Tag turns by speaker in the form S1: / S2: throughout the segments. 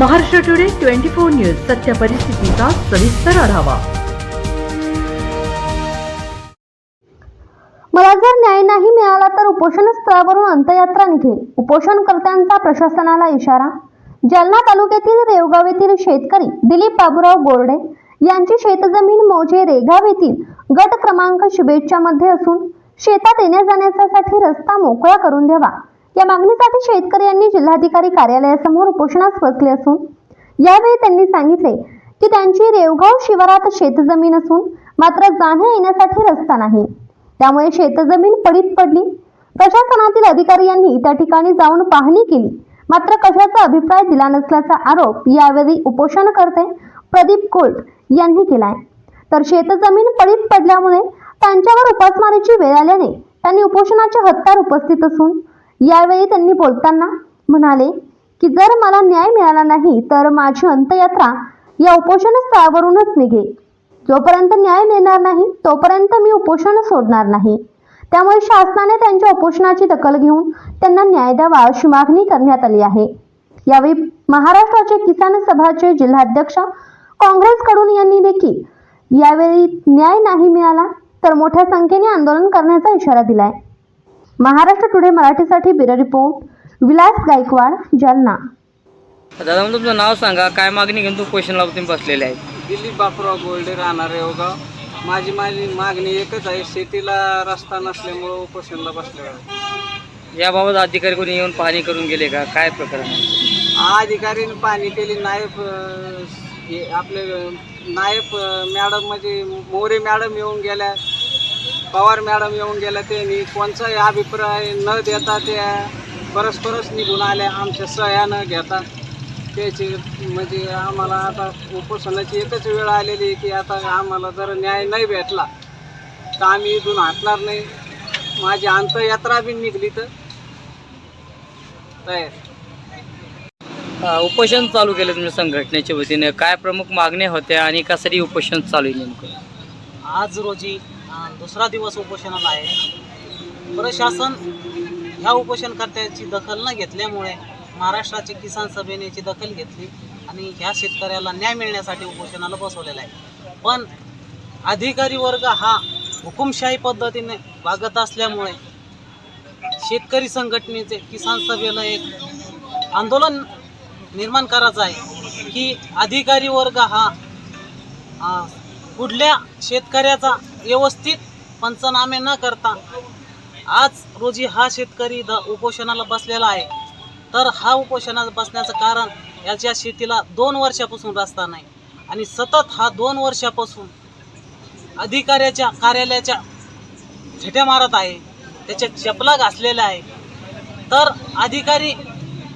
S1: Maharashtra today twenty four news सत्य परिस्थितीचा सविस्तर आढावा.
S2: मला जर न्याय नाही मिळाला तर उपोषण स्थळावरून अंत्ययात्रा निघेल. उपोषणकर्त्यांचा प्रशासनाला इशारा. जालना तालुक्यातील रेवगाव येथील शेतकरी दिलीप बाबूराव गोरडे यांची शेतजमीन मोजे रेगाव येथील गट क्रमांक शुभेच्छा मध्ये असून शेतात येण्या जाण्यासाठी रस्ता मोकळा करून द्यावा. या मागणीसाठी शेतकरी यांनी जिल्हाधिकारी कार्यालयासमोर उपोषणास बसले असून यावेळी त्यांनी सांगितले की त्यांची रेवगाव शिवारात शेतजमीन असून मात्र जाण्या येण्यासाठी रस्ता नाही. त्यामुळे शेतजमीन पडीत पडली. प्रशासनातील अधिकारी यांनी त्या ठिकाणी जाऊन पाहणी केली. मात्र कशाचा अभिप्राय दिला नसल्याचा आरोप यावेळी उपोषणकर्ते प्रदीप कोल्ट यांनी केलाय. तर शेतजमीन पडीत पडल्यामुळे त्यांच्यावर उपासमारीची वेळ आल्याने त्यांनी उपोषणाचे हत्यार उपस्थित असून यावेळी त्यांनी बोलताना म्हणाले की जर मला न्याय मिळाला नाही तर माझी अंत्ययात्रा या उपोषण स्थळावरूनच निघेल. जोपर्यंत न्याय मिळणार नाही तोपर्यंत मी उपोषण सोडणार नाही. त्यामुळे शासनाने त्यांच्या उपोषणाची दखल घेऊन त्यांना न्याय द्यावा अशी मागणी करण्यात आली आहे. यावेळी महाराष्ट्राचे किसान सभाचे जिल्हाध्यक्ष काँग्रेसकडून यांनी देखील यावेळी न्याय नाही मिळाला तर मोठ्या संख्येने आंदोलन करण्याचा इशारा दिलाय. महाराष्ट्र टुडे मराठीसाठी ब्युरो रिपोर्ट विलास गायकवाड जालना.
S3: दादा मग तुमचं नाव सांगा. काय मागणी घेऊन तू क्वेश्चनला तुम्ही बसलेले आहेत?
S4: दिलीप बापूराव गोल्डे राहणार रेवगाव माझी माझी मागणी एकच आहे. शेतीला रस्ता नसल्यामुळं उपोषणला बसलेलो आहे.
S3: याबाबत अधिकारी कोणी येऊन पाहणी करून गेले का? काय प्रकरण आहे?
S4: अधिकारीने पाणी केली. नायब अं, हे आपले नायब अं, मॅडम म्हणजे मोरे मॅडम येऊन गेल्या. पवार मॅडम येऊन गेल्या त्यांनी. कोणचाही अभिप्राय न देता त्या परस्परच निघून आल्या आमच्या सह्या न घेता. त्याची म्हणजे आम्हाला आता उपोषणाची एकच वेळ आलेली आहे की आता आम्हाला जर न्याय नाही भेटला तर आम्ही इथून हटणार नाही. माझी अंतयात्रा बी निघली तर. तयार.
S3: उपोषण चालू केलं तुमच्या संघटनेच्या वतीने. काय प्रमुख मागण्या होत्या आणि कशासाठी उपोषण चालू आहे नेमकं?
S5: आज रोजी दुसरा दिवस उपोषणाला आहे. प्रशासन ह्या उपोषणकर्त्याची दखल न घेतल्यामुळे महाराष्ट्राच्या किसान सभेने याची दखल घेतली आणि ह्या शेतकऱ्याला न्याय मिळण्यासाठी उपोषणाला बसवलेला आहे. पण अधिकारी वर्ग हा हुकुमशाही पद्धतीने वागत असल्यामुळे शेतकरी संघटनेचे किसान सभेला एक आंदोलन निर्माण करायचं आहे की अधिकारी वर्ग हा कुठल्या शेतकऱ्याचा व्यवस्थित पंचनामे न करता आज रोजी हा शेतकरी द उपोषणाला बसलेला आहे. तर हा उपोषणाला बसण्याचं कारण याच्या शेतीला दोन वर्षापासून रस्ता नाही आणि सतत हा दोन वर्षापासून अधिकाऱ्याच्या कार्यालयाच्या झेट्या मारत आहे त्याच्या चपला घासलेल्या आहे. तर अधिकारी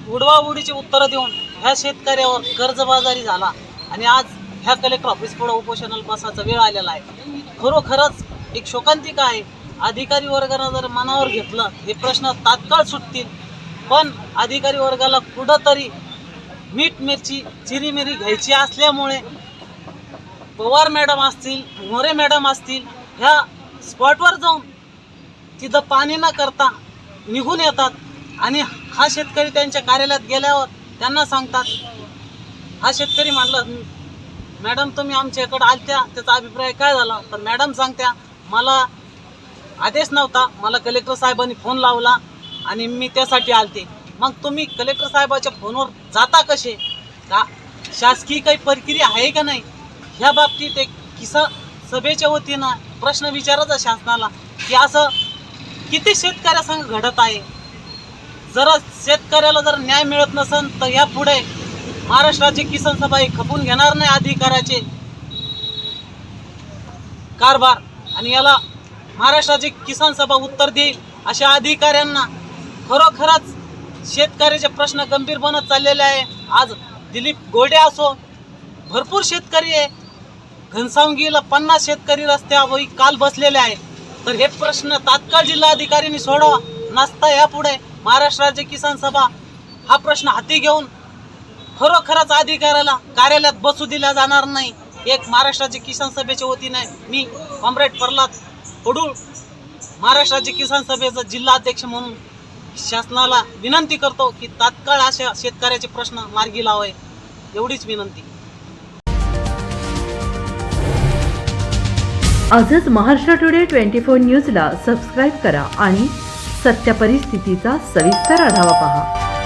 S5: उडवाउडीची उत्तरं देऊन ह्या शेतकऱ्यावर कर्जबाजारी झाला आणि आज ह्या कलेक्टर ऑफिस पुढे उपोषणाला बसायचा वेळ आलेला आहे. खरोखरच एक शोकांतिका आहे. अधिकारी वर्गानं जर मनावर घेतलं हे प्रश्न तात्काळ सुटतील. पण अधिकारी वर्गाला कुठंतरी मीठ मिरची चिरीमिरी घ्यायची असल्यामुळे पवार मॅडम असतील मोरे मॅडम असतील ह्या स्पॉटवर जाऊन तिथं पाणी न करता निघून येतात आणि हा शेतकरी त्यांच्या कार्यालयात गेल्यावर त्यांना सांगतात हा शेतकरी म्हटलं मॅडम तुम्ही आमच्याकडे आलत्या त्याचा अभिप्राय काय झाला? तर मॅडम सांगत्या मला आदेश नव्हता. मला कलेक्टर साहेबांनी फोन लावला आणि मी त्यासाठी आलते. मग तुम्ही कलेक्टर साहेबाच्या फोनवर जाता कसे? का शासकीय काही प्रक्रिया आहे का नाही? ह्या बाबतीत एक किसा सभेच्या वतीनं प्रश्न विचारायचा शासनाला की असं किती शेतकऱ्यासंग घडत आहे? जर शेतकऱ्याला जर न्याय मिळत नसेल तर यापुढे महाराष्ट्राची किसान सभा ही खपून घेणार नाही अधिकाराचे. कारभार. आणि याला महाराष्ट्राची किसान सभा उत्तर देईल अशा अधिकाऱ्यांना खरोखरच शेतकऱ्याचे प्रश्न गंभीर बनत चाललेले आहे. आज दिलीप गोडे असो भरपूर शेतकरी आहे. घनसावंगीला पन्नास शेतकरी रस्त्यावर काल बसलेले आहे तर हे प्रश्न तात्काळ जिल्हाधिकाऱ्यांनी सोडावा नसता यापुढे महाराष्ट्राचे किसान सभा हा प्रश्न हाती घेऊन खरोखरच अधिकाऱ्याला कार्यालयात बसू दिला जाणार नाही. एक महाराष्ट्राचे किसान सभेच्या वतीने मी कॉम्रेड प्रल्हाद पडूळ महाराष्ट्राचे किसान सभेचा जिल्हा अध्यक्ष म्हणून शासनाला विनंती करतो की तात्काळ अशा शेतकऱ्याचे प्रश्न मार्गी लावावे. एवढीच विनंती.
S1: आजच महाराष्ट्र टुडे ट्वेंटी फोर न्यूजला सबस्क्राईब करा आणि सत्य परिस्थितीचा सविस्तर आढावा पहा.